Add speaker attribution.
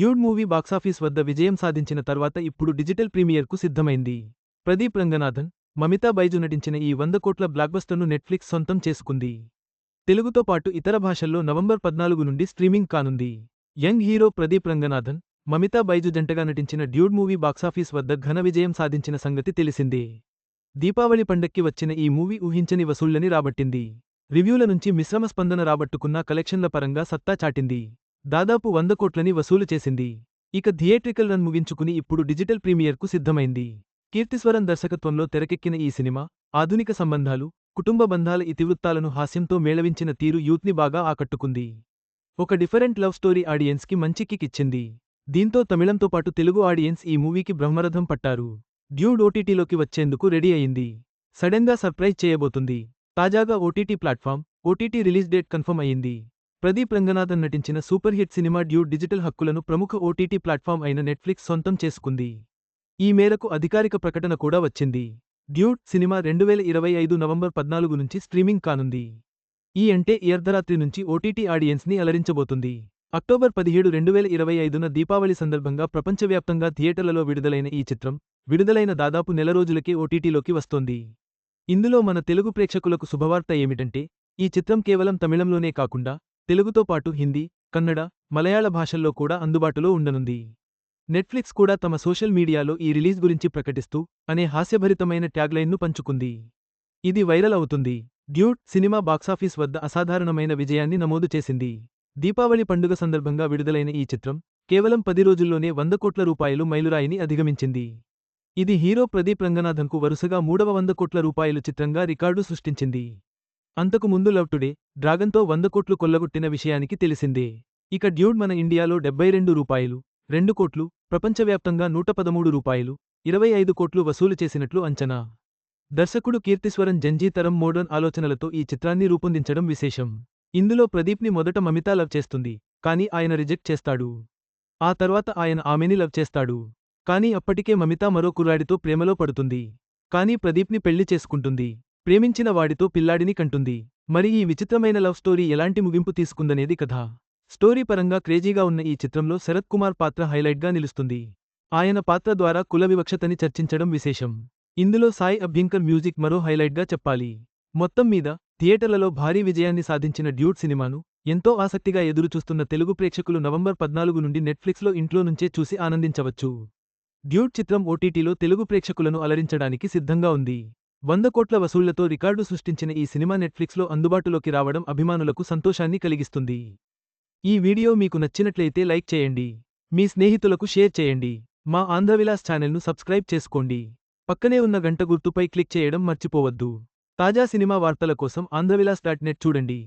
Speaker 1: Dude movie box office వద్ద విజయం సాధించిన తర్వాత ఇప్పుడు డిజిటల్ ప్రీమియర్కు సిద్ధమైంది. ప్రదీప్ రంగనాథన్ మమితా బైజు నటించిన ఈ వంద కోట్ల బ్లాక్బస్టర్ను నెట్ఫ్లిక్స్ సొంతం చేసుకుంది. తెలుగుతో పాటు ఇతర భాషల్లో నవంబర్ పద్నాలుగు నుండి స్ట్రీమింగ్ కానుంది. యంగ్ హీరో ప్రదీప్ రంగనాథన్ మమితా బైజు జంటగా నటించిన డ్యూడ్ మూవీ బాక్సాఫీస్ వద్ద ఘన విజయం సాధించిన సంగతి తెలిసిందే. దీపావళి పండక్కి వచ్చిన ఈ మూవీ ఊహించని వసూళ్ళని రాబట్టింది. రివ్యూల నుంచి మిశ్రమ స్పందన రాబట్టుకున్న కలెక్షన్ల పరంగా సత్తా చాటింది. దాదాపు వంద కోట్లని వసూలు చేసింది. ఇక థియేట్రికల్ రన్ ముగించుకుని ఇప్పుడు డిజిటల్ ప్రీమియర్కు సిద్ధమైంది. కీర్తిస్వరం దర్శకత్వంలో తెరకెక్కిన ఈ సినిమా ఆధునిక సంబంధాలు కుటుంబ బంధాల ఇతివృత్తాలను హాస్యంతో మేళవించిన తీరు యూత్ని బాగా ఆకట్టుకుంది. ఒక డిఫరెంట్ లవ్ స్టోరీ ఆడియన్స్కి మంచి కిక్ ఇచ్చింది. దీంతో తమిళంతో పాటు తెలుగు ఆడియన్స్ ఈ మూవీకి బ్రహ్మరథం పట్టారు. డ్యూడ్ ఓటీటీలోకి వచ్చేందుకు రెడీ అయింది. సడెన్గా సర్ప్రైజ్ చేయబోతుంది. తాజాగా OTT platform OTT release date confirm అయింది ప్రదీప్ రంగనాథన్ నటించిన super hit cinema due digital హక్కులను ప్రముఖ ఓటీటీ ప్లాట్ఫామ్ అయిన నెట్ఫ్లిక్స్ సొంతం చేసుకుంది. ఈ మేరకు అధికారిక ప్రకటన కూడా వచ్చింది. డ్యూడ్ సినిమా రెండు వేల ఇరవై ఐదు నవంబర్ పద్నాలుగు నుంచి స్ట్రీమింగ్ కానుంది. ఈ అంటే ఈ అర్ధరాత్రి నుంచి ఓటీటీ ఆడియన్స్ని అలరించబోతుంది. అక్టోబర్ పదిహేడు రెండు వేల ఇరవై ఐదున దీపావళి సందర్భంగా ప్రపంచవ్యాప్తంగా థియేటర్లలో విడుదలైన ఈ చిత్రం విడుదలైన దాదాపు నెల రోజులకే ఓటీటీలోకి వస్తోంది. ఇందులో మన తెలుగు ప్రేక్షకులకు శుభవార్త ఏమిటంటే ఈ చిత్రం కేవలం తమిళంలోనే కాకుండా తెలుగుతో పాటు హిందీ కన్నడ మలయాళ భాషల్లో కూడా అందుబాటులో ఉండనుంది. నెట్ఫ్లిక్స్ కూడా తమ సోషల్ మీడియాలో ఈ రిలీజ్ గురించి ప్రకటిస్తూ అనే హాస్యభరితమైన ట్యాగ్లైన్ను పంచుకుంది. ఇది వైరల్ అవుతుంది. డ్యూట్ సినిమా బాక్సాఫీస్ వద్ద అసాధారణమైన విజయాన్ని నమోదు చేసింది. దీపావళి పండుగ సందర్భంగా విడుదలైన ఈ చిత్రం కేవలం పది రోజుల్లోనే వంద కోట్ల రూపాయలు మైలురాయిని అధిగమించింది. ఇది హీరో ప్రదీప్ రంగనాథన్కు వరుసగా మూడవ వంద కోట్ల రూపాయలు చిత్రంగా రికార్డు సృష్టించింది. అంతకు ముందు లవ్ టుడే డ్రాగన్తో వంద కోట్లు కొల్లగొట్టిన విషయానికి తెలిసిందే. ఇక డ్యూడ్ మన ఇండియాలో డెబ్బై రెండు రూపాయలు రెండు కోట్లు ప్రపంచవ్యాప్తంగా నూట పదమూడు రూపాయలు ఇరవై ఐదు కోట్లు వసూలు చేసినట్లు అంచనా. దర్శకుడు కీర్తిస్వరన్ జంజీతరం మోడర్న్ ఆలోచనలతో ఈ చిత్రాన్ని రూపొందించడం విశేషం. ఇందులో ప్రదీప్ని మొదట మమితా లవ్ చేస్తుంది కానీ ఆయన రిజెక్ట్ చేస్తాడు. ఆ తర్వాత ఆయన ఆమెని లవ్ చేస్తాడు. కానీ అప్పటికే మమితా మరో కుర్రాడితో ప్రేమలో పడుతుంది. కానీ ప్రదీప్ని పెళ్ళి చేసుకుంటుంది. ప్రేమించిన వాడితో పిల్లాడిని కంటుంది. మరి ఈ విచిత్రమైన లవ్ స్టోరీ ఎలాంటి ముగింపు తీసుకుందనేది కథ. స్టోరీ పరంగా క్రేజీగా ఉన్న ఈ చిత్రంలో శరత్ కుమార్ పాత్ర హైలైట్గా నిలుస్తుంది. ఆయన పాత్ర ద్వారా కుల వివక్షతని చర్చించడం విశేషం. ఇందులో సాయి అభ్యంకర్ మ్యూజిక్ మరో హైలైట్గా చెప్పాలి. మొత్తం మీద థియేటర్లలో భారీ విజయాన్ని సాధించిన డ్యూట్ సినిమాను ఎంతో ఆసక్తిగా ఎదురుచూస్తున్న తెలుగు ప్రేక్షకులు నవంబర్ పద్నాలుగు నుండి నెట్ఫ్లిక్స్లో ఇంట్లో నుంచే చూసి ఆనందించవచ్చు. డ్యూట్ చిత్రం ఓటీటీలో తెలుగు ప్రేక్షకులను అలరించడానికి సిద్ధంగా ఉంది. వంద కోట్ల వసూళ్ళతో రికార్డు సృష్టించిన ఈ సినిమా నెట్ఫ్లిక్స్లో అందుబాటులోకి రావడం అభిమానులకు సంతోషాన్ని కలిగిస్తుంది. ఈ వీడియో మీకు నచ్చినట్లయితే లైక్ చేయండి. మీ స్నేహితులకు షేర్ చేయండి. మా ఆంధ్రవిలాస్ ఛానల్ను సబ్స్క్రైబ్ చేసుకోండి. పక్కనే ఉన్న గంట గుర్తుపై క్లిక్ చేయడం మర్చిపోవద్దు. తాజా సినిమా వార్తల కోసం ఆంధ్రవిలాస్ డాట్ నెట్ చూడండి.